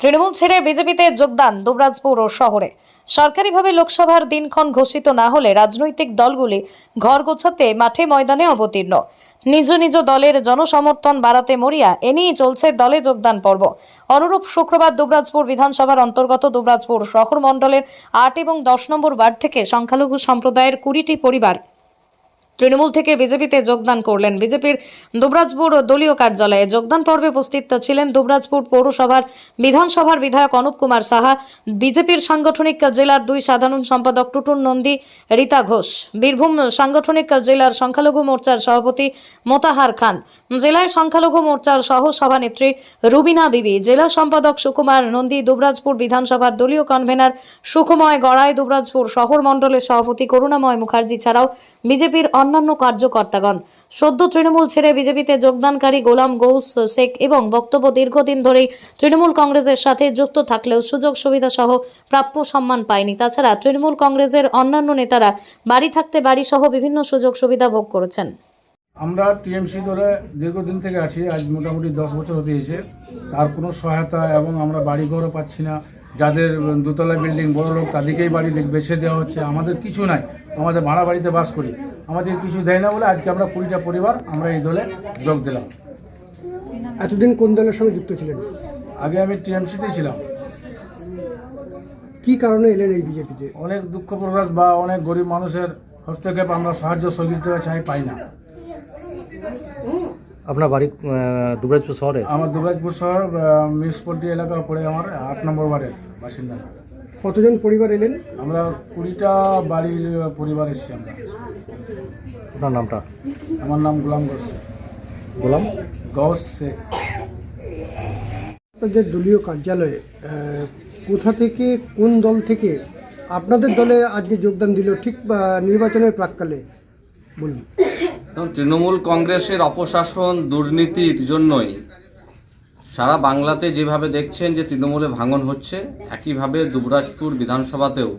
তৃণমূল ছেড়ে বিজেপিতে যোগদান দুবরাজপুর ও শহরে। সরকারিভাবে লোকসভার দিনক্ষণ ঘোষিত না হলে রাজনৈতিক দলগুলি ঘর গোছাতে মাঠে ময়দানে অবতীর্ণ। নিজ নিজ দলের জনসমর্থন বাড়াতে মরিয়া এ নিয়ে চলছে দলে যোগদান পর্ব। অনুরূপ শুক্রবার দুবরাজপুর বিধানসভার অন্তর্গত দুবরাজপুর শহর মণ্ডলের আট এবং দশ নম্বর ওয়ার্ড থেকে সংখ্যালঘু সম্প্রদায়ের কুড়িটি পরিবার তৃণমূল থেকে বিজেপিতে যোগদান করলেন। বিজেপির দুবরাজপুর দলীয় কার্যালয়ে যোগদান পর্বে উপস্থিত ছিলেন দুবরাজপুর পৌরসভার বিধানসভার বিধায়ক অনুপ কুমার সাহা, বিজেপির সাংগঠনিক জেলার দুই সাধারণ সম্পাদক টুটুন নন্দী, রীতা ঘোষ। বীরভূম সাংগঠনিক জেলার সংখ্যালঘু মোর্চার সভাপতি মোতাহার খান, জেলায় সংখ্যালঘু মোর্চার সহ সভানেত্রী রুবিনা বিবি, জেলা সম্পাদক সুকুমার নন্দী, দুবরাজপুর বিধানসভার দলীয় কনভেনার সুখময় গড়াই, দুবরাজপুর শহর মণ্ডলের সভাপতি করুণাময় মুখার্জি ছাড়াও বিজেপির অন্যান্য কার্যকর্তাগণ। সদ্য তৃণমূল ছেড়ে বিজেপিতে যোগদানকারী গোলাম গৌস শেখ এবং বক্তব্য দীর্ঘদিন ধরেই তৃণমূল কংগ্রেসের সাথে যুক্ত থাকলেও সুযোগ সুবিধা সহ প্রাপ্য সম্মান পায়নি। তাছাড়া তৃণমূল কংগ্রেসের অন্যান্য নেতারা বাড়ি থাকতে বাড়ি সহ বিভিন্ন সুযোগ সুবিধা ভোগ করেছেন। আমরা টিএমসি ধরে দীর্ঘদিন থেকে আছি, আজ মোটামুটি দশ বছর হতে এসে তার কোনো সহায়তা এবং আমরা বাড়িঘরও পাচ্ছি না। যাদের দোতলা বিল্ডিং বড় লোক তাদেরকেই বাড়ি বেছে দেওয়া হচ্ছে। আমাদের কিছু নাই। আমাদের ভাড়া বাড়িতে বাস করি। আমাদের কিছু দেয় না বলে আজকে আমরা কুড়িটা পরিবার আমরা এই দলে যোগ দিলাম। এতদিন কোন দলের সঙ্গে যুক্ত ছিলেন? আগে আমি টিএমসিতেই ছিলাম। কি কারণে এলেন এই বিজেপিতে? অনেক দুঃখ প্রকাশ বা অনেক গরিব মানুষের হস্তক্ষেপ আমরা সাহায্য সহযোগিতা চাই পাই না। আপনার বাড়ি দুবরাজপুর শহরে? আমার দুবরাজপুর শহর মিউনিসিপালিটি এলাকা পড়ে আমার আট নম্বর ওয়ার্ডের বাসিন্দা। কতজন পরিবার এলেন? আমরা কুড়িটা বাড়ির পরিবার এসেছি আমরা। আপনার নামটা? আমার নাম গোলাম গোস গোলাম? গৌস শেখ। আপনাদের দলীয় কার্যালয়ে কোথা থেকে কোন দল থেকে আপনাদের দলে আজকে যোগদান দিল ঠিক নির্বাচনের প্রাককালে? বলুন। তৃণমূল কংগ্রেসের অপশাসন দুর্নীতির জন্যই সারা বাংলাতে যেভাবে দেখছেন যে তৃণমূলে ভাঙন হচ্ছে, একইভাবে দুবরাজপুর বিধানসভাতেও।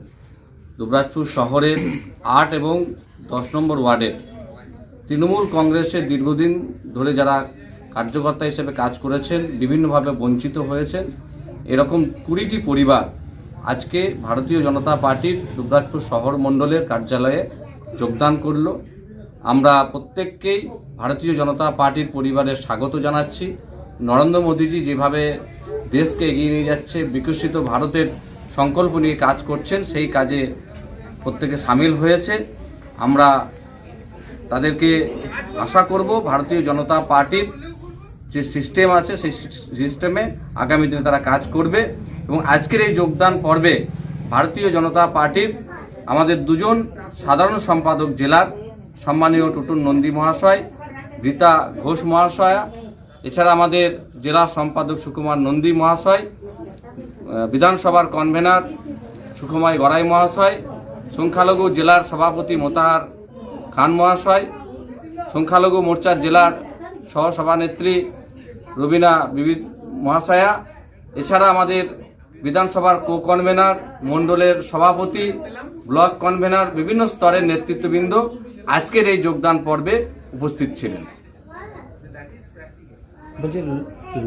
দুবরাজপুর শহরের আট এবং দশ নম্বর ওয়ার্ডের। তৃণমূল কংগ্রেসের দীর্ঘদিন ধরে যারা কার্যকর্তা হিসেবে কাজ করেছেন, বিভিন্নভাবে বঞ্চিত হয়েছেন। এরকম কুড়িটি পরিবার আজকে ভারতীয় জনতা পার্টির দুবরাজপুর শহর মণ্ডলের কার্যালয়ে যোগদান করল। আমরা প্রত্যেককেই ভারতীয় জনতা পার্টির পরিবারের স্বাগত জানাচ্ছি। নরেন্দ্র মোদীজি যেভাবে দেশকে এগিয়ে নিয়ে যাচ্ছে, বিকশিত ভারতের সংকল্প নিয়ে কাজ করছেন, সেই কাজে প্রত্যেকে সামিল হয়েছে। আমরা তাদেরকে আশা করব ভারতীয় জনতা পার্টির যে সিস্টেম আছে, সেই সিস্টেমে আগামী দিনে তারা কাজ করবে এবং আজকের এই যোগদান পর্বে ভারতীয় জনতা পার্টির আমাদের দুজন সাধারণ সম্পাদক জেলার সম্মানীয় টুটুন নন্দী মহাশয় রীতা ঘোষ মহাশয়া এছাড়া আমাদের জেলা সম্পাদক সুকুমার নন্দী মহাশয় বিধানসভার কনভেনার সুকুমাই গড়াই মহাশয়, সংখ্যালঘু জেলার সভাপতি মোতাহার খান মহাশয়, সংখ্যালঘু মোর্চার জেলার সহসভানেত্রী রবিনা বিবি মহাশয়া, এছাড়া আমাদের বিধানসভার কো কনভেনার মণ্ডলের সভাপতি, ব্লক কনভেনার বিভিন্ন স্তরের নেতৃত্ববৃন্দ আজকের এই যোগদান পর্বে উপস্থিত ছিলেন। বলছি,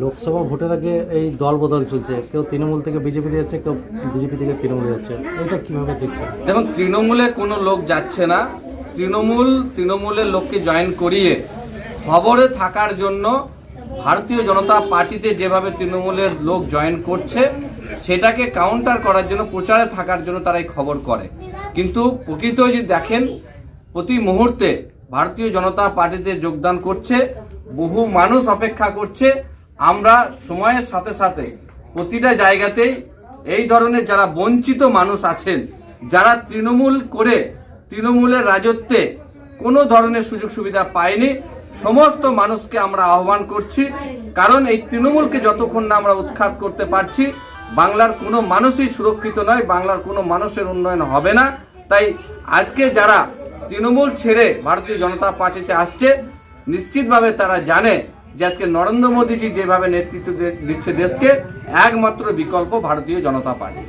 লোকসভা ভোটের আগে এই দল বদল চলছে। কেউ তৃণমূল থেকে বিজেপি যাচ্ছে, কেউ বিজেপি থেকে তৃণমূল যাচ্ছে। এটা কীভাবে দেখছেন? দেখুন, তৃণমূলে কোনো লোক যাচ্ছে না। তৃণমূল, তৃণমূলের লোককে জয়েন করিয়ে খবরে থাকার জন্য ভারতীয় জনতা পার্টিতে যেভাবে তৃণমূলের লোক জয়েন করছে, সেটাকে কাউন্টার করার জন্য, প্রচারে থাকার জন্য তারা এই খবর করে। কিন্তু প্রকৃত যদি দেখেন, প্রতি মুহূর্তে ভারতীয় জনতা পার্টিতে যোগদান করছে বহু মানুষ অপেক্ষা করছে। আমরা সময়ের সাথে সাথে প্রতিটা জায়গাতেই এই ধরনের যারা বঞ্চিত মানুষ আছেন, যারা তৃণমূল করে তৃণমূলের রাজত্বে কোনো ধরনের সুযোগ সুবিধা পায়নি, সমস্ত মানুষকে আমরা আহ্বান করছি। কারণ এই তৃণমূলকে যতক্ষণ না আমরা উৎখাত করতে পারছি, বাংলার কোনো মানুষই সুরক্ষিত নয়, বাংলার কোনো মানুষের উন্নয়ন হবে না। তাই আজকে যারা তৃণমূল ছেড়ে ভারতীয় জনতা পার্টিতে আসছে নিশ্চিতভাবে তারা জানে যে আজকে নরেন্দ্র মোদীজি যেভাবে নেতৃত্ব দিচ্ছে দেশকে, একমাত্র বিকল্প ভারতীয় জনতা পার্টি।